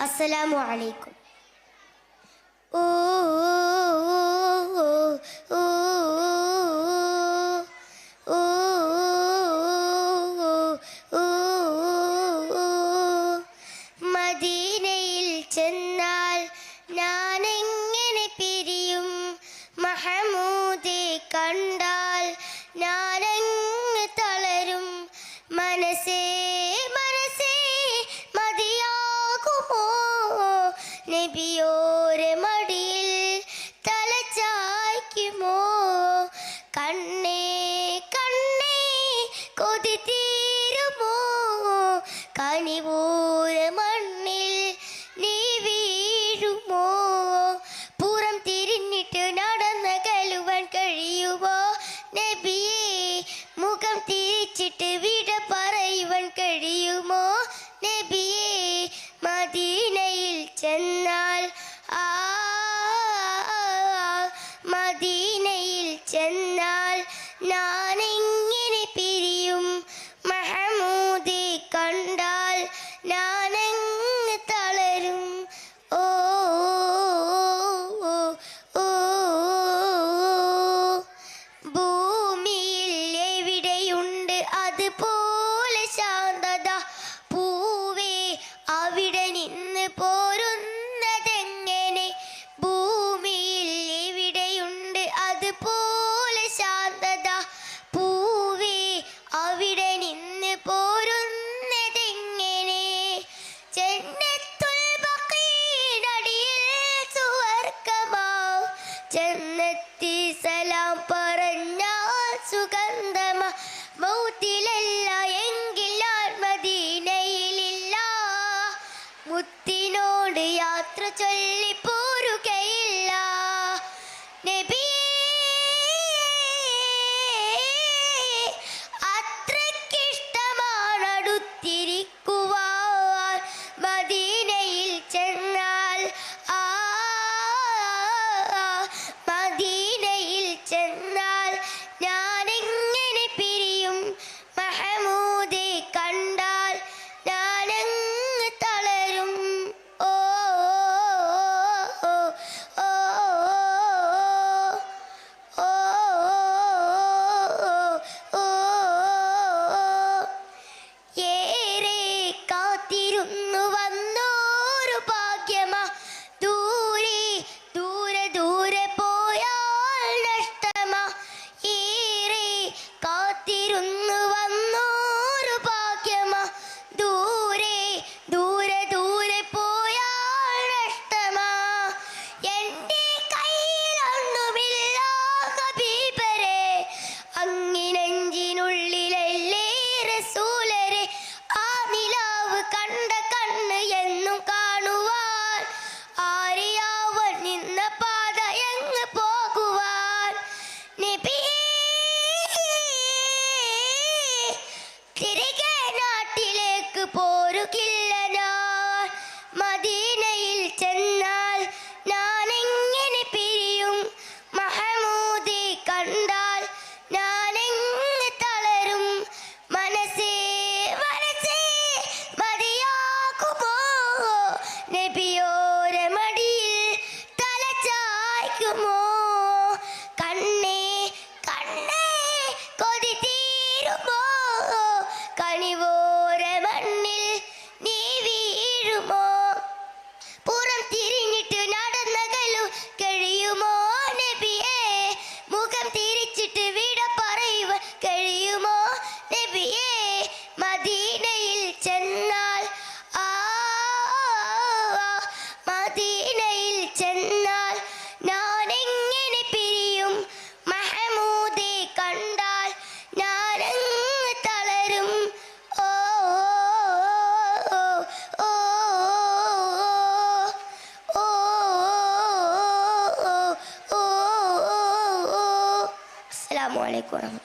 السلام عليكم. ജന്നത്തി സലാം പറഞ്ഞ സുഗന്ധമ മൗത്തിലല്ല എങ്കിൽ മദീനയിലില്ല മുത്തിനോട് യാത്ര ചൊല്ലിപ്പ ഒരു കില്ലനോ മദീനയിൽ ചെന്നാൽ ഞാൻ എങ്ങനെ പിരിയും? മഹമൂദി കണ്ടാൽ ഞാൻ എങ്ങ് തളരും? മനസ്സേ മനസ്സേ മതിയാക്കുമോ നബിയോ Bueno.